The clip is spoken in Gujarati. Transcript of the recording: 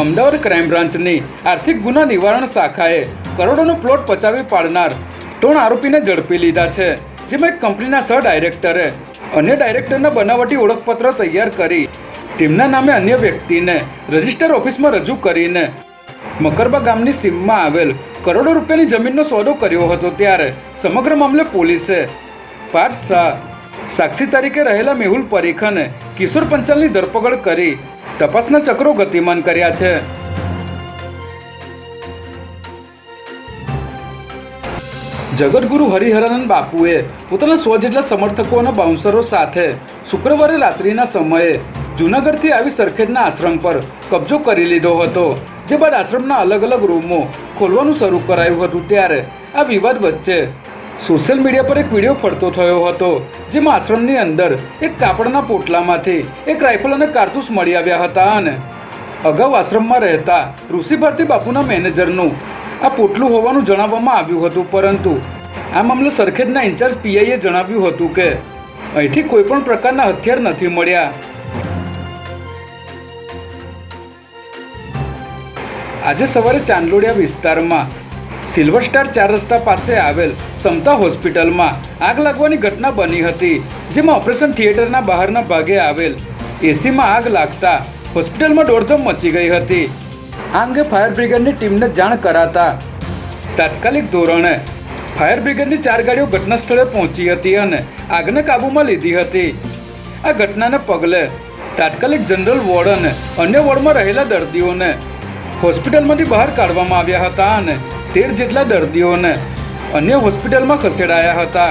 અમદાવાદ ક્રાઇમ બ્રાન્ચની આર્થિક ગુના નિવારણ શાખાએ કરોડોનો પ્લોટ પચાવી પાડનાર ત્રણ આરોપીને ઝડપી લીધા છે, જેમાં એક કંપનીના સહ ડાયરેક્ટરે અન્ય ડાયરેક્ટરના બનાવટી ઓળખપત્ર તૈયાર કરી તેમના નામે અન્ય વ્યક્તિને રજિસ્ટર ઓફિસમાં રજૂ કરીને મકરબા ગામની સીમમાં આવેલ કરોડો રૂપિયાની જમીનનો સોદો કર્યો હતો ત્યારે સમગ્ર મામલે પોલીસે પાર્થ શાહ સાક્ષી તરીકે રહેલા મેહુલ પરીખને કિશોર પંચાલની ધરપકડ કરી તપાસના ચક્રો ગતિમાન કર્યા છે. જગતગુરુ હરિહરાનંદ બાપુએ પોતાના સો જેટલા સમર્થકો અને બાઉન્સરો સાથે શુક્રવારે રાત્રિના સમયે જૂનાગઢથી આવી સરખેજના આશ્રમ પર કબજો કરી લીધો હતો, જે બાદ આશ્રમના અલગ અલગ રૂમો ખોલવાનું શરૂ કરાયું હતું ત્યારે આ વિવાદ વચ્ચે સોશિયલ મીડિયા પર એક વીડિયો ફરતો થયો હતો, જેમાં આશ્રમની અંદર એક કાપડના પોટલામાંથી એક રાઇફલ અને કારતૂસ મળી આવ્યા હતા અને અગાઉ આશ્રમમાં રહેતા ઋષિ ભારતી બાપુના મેનેજરનું આ પોટલું હોવાનું જણાવવામાં આવ્યું હતું, પરંતુ આ મામલે સરખેજના ઇન્ચાર્જ પીઆઈએ જણાવ્યું હતું કે અહીંથી કોઈ પણ પ્રકારના હથિયાર નથી મળ્યા. આજે સવારે ચાંદલોડિયા વિસ્તારમાં સિલ્વર સ્ટાર ચાર રસ્તા પાસે આવેલ સમતા હોસ્પિટલમાં આગ લાગવાની ઘટના બની હતી, જેમાં ઓપરેશન થિયેટરના બહારના ભાગે આવેલ એસીમાં આગ લાગતા હોસ્પિટલમાં દોડધામ મચી ગઈ હતી. આ અંગે ફાયર બ્રિગેડની ટીમને જાણ કરાતા તાત્કાલિક ધોરણે ફાયર બ્રિગેડની ચાર ગાડીઓ ઘટના સ્થળે પહોંચી હતી અને આગને કાબૂમાં લીધી હતી. આ ઘટનાને પગલે તાત્કાલિક જનરલ વોર્ડ અને અન્ય વોર્ડમાં રહેલા દર્દીઓને હોસ્પિટલમાંથી બહાર કાઢવામાં આવ્યા હતા અને તેર જેટલા દર્દીઓને અન્ય હોસ્પિટલમાં ખસેડાયા હતા.